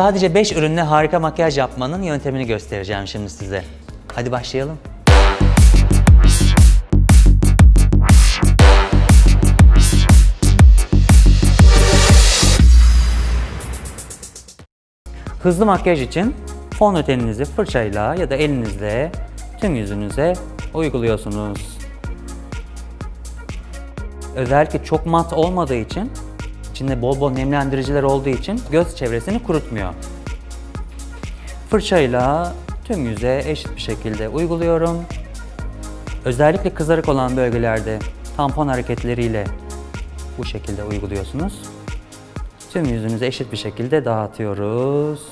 Sadece 5 ürünle harika makyaj yapmanın yöntemini göstereceğim şimdi size. Hadi başlayalım. Hızlı makyaj için fondöteninizi fırçayla ya da elinizle tüm yüzünüze uyguluyorsunuz. Özellikle çok mat olmadığı için, içinde bol bol nemlendiriciler olduğu için göz çevresini kurutmuyor. Fırçayla tüm yüze eşit bir şekilde uyguluyorum. Özellikle kızarık olan bölgelerde tampon hareketleriyle bu şekilde uyguluyorsunuz. Tüm yüzünüze eşit bir şekilde dağıtıyoruz.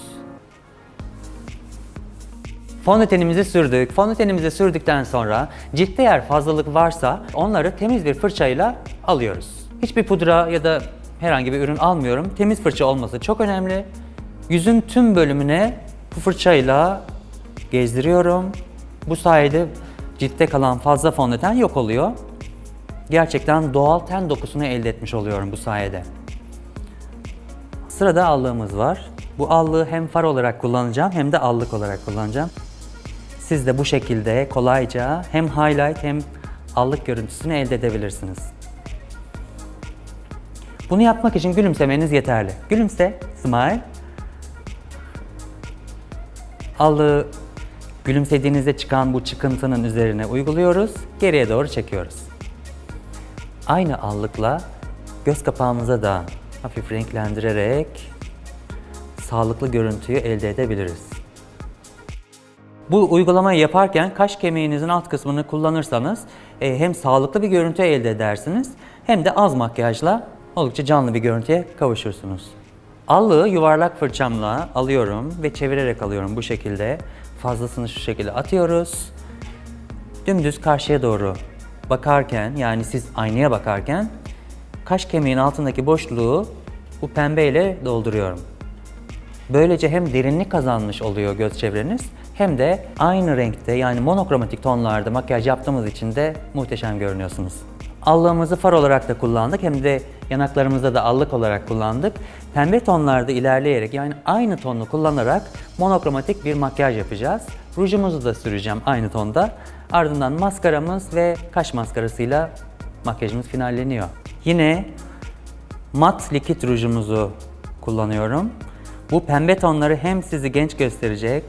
Fondötenimizi sürdük. Fondötenimizi sürdükten sonra ciltte eğer fazlalık varsa onları temiz bir fırçayla alıyoruz. Hiçbir pudra ya da herhangi bir ürün almıyorum. Temiz fırça olması çok önemli. Yüzün tüm bölümüne bu fırçayla gezdiriyorum. Bu sayede ciltte kalan fazla fondöten yok oluyor. Gerçekten doğal ten dokusunu elde etmiş oluyorum bu sayede. Sırada allığımız var. Bu allığı hem far olarak kullanacağım hem de allık olarak kullanacağım. Siz de bu şekilde kolayca hem highlight hem allık görüntüsünü elde edebilirsiniz. Bunu yapmak için gülümsemeniz yeterli. Gülümse, smile. Allığı gülümsediğinizde çıkan bu çıkıntının üzerine uyguluyoruz. Geriye doğru çekiyoruz. Aynı allıkla göz kapağımıza da hafif renklendirerek sağlıklı görüntüyü elde edebiliriz. Bu uygulamayı yaparken kaş kemiğinizin alt kısmını kullanırsanız e, hem sağlıklı bir görüntü elde edersiniz hem de az makyajla oldukça canlı bir görüntüye kavuşursunuz. Allığı yuvarlak fırçamla alıyorum ve çevirerek alıyorum bu şekilde. Fazlasını şu şekilde atıyoruz. Dümdüz karşıya doğru bakarken yani siz aynaya bakarken kaş kemiğin altındaki boşluğu bu pembeyle dolduruyorum. Böylece hem derinlik kazanmış oluyor göz çevreniz hem de aynı renkte yani monokromatik tonlarda makyaj yaptığımız için de muhteşem görünüyorsunuz. Allığımızı far olarak da kullandık hem de yanaklarımızda da allık olarak kullandık. Pembe tonlarda ilerleyerek yani aynı tonu kullanarak monokromatik bir makyaj yapacağız. Rujumuzu da süreceğim aynı tonda. Ardından maskaramız ve kaş maskarasıyla makyajımız finalleniyor. Yine mat likit rujumuzu kullanıyorum. Bu pembe tonları hem sizi genç gösterecek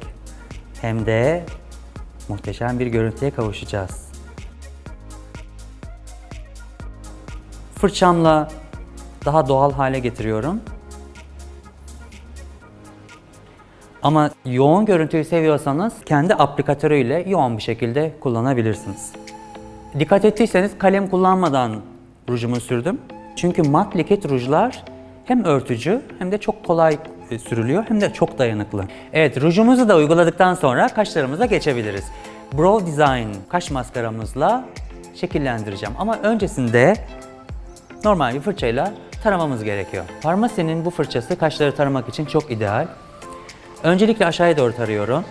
hem de muhteşem bir görüntüye kavuşacağız. Fırçamla daha doğal hale getiriyorum. Ama yoğun görüntüyü seviyorsanız kendi aplikatörüyle yoğun bir şekilde kullanabilirsiniz. Dikkat ettiyseniz kalem kullanmadan rujumu sürdüm. Çünkü mat likit rujlar hem örtücü hem de çok kolay e, sürülüyor hem de çok dayanıklı. Evet rujumuzu da uyguladıktan sonra kaşlarımıza geçebiliriz. Brow Design kaş maskaramızla şekillendireceğim ama öncesinde normal bir fırçayla taramamız gerekiyor. Parmase'nin bu fırçası kaşları taramak için çok ideal. Öncelikle aşağıya doğru tarıyorum.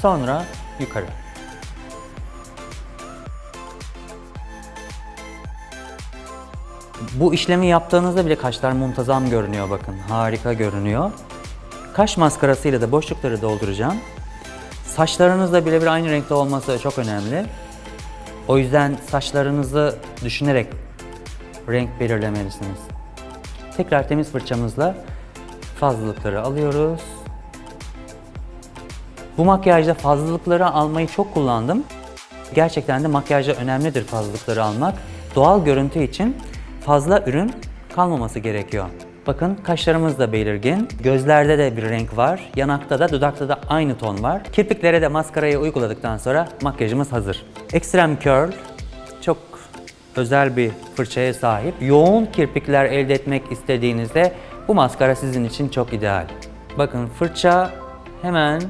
Sonra yukarı. Bu işlemi yaptığınızda bile kaşlar muntazam görünüyor bakın. Harika görünüyor. Kaş maskarasıyla da boşlukları dolduracağım. Saçlarınızla birebir aynı renkte olması çok önemli. O yüzden saçlarınızı düşünerek renk belirlemelisiniz. Tekrar temiz fırçamızla fazlalıkları alıyoruz. Bu makyajda fazlalıkları almayı çok kullandım. Gerçekten de makyajda önemlidir fazlalıkları almak. Doğal görüntü için fazla ürün kalmaması gerekiyor. Bakın kaşlarımız da belirgin, gözlerde de bir renk var, yanakta da dudakta da aynı ton var. Kirpiklere de maskarayı uyguladıktan sonra makyajımız hazır. Extreme Curl çok özel bir fırçaya sahip. Yoğun kirpikler elde etmek istediğinizde bu maskara sizin için çok ideal. Bakın fırça hemen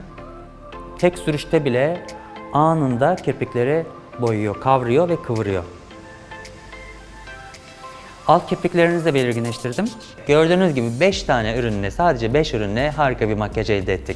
tek sürüşte bile anında kirpikleri boyuyor, kavruyor ve kıvırıyor. Alt kirpiklerinizi de belirginleştirdim. Gördüğünüz gibi 5 tane ürünle, sadece 5 ürünle harika bir makyaj elde ettik.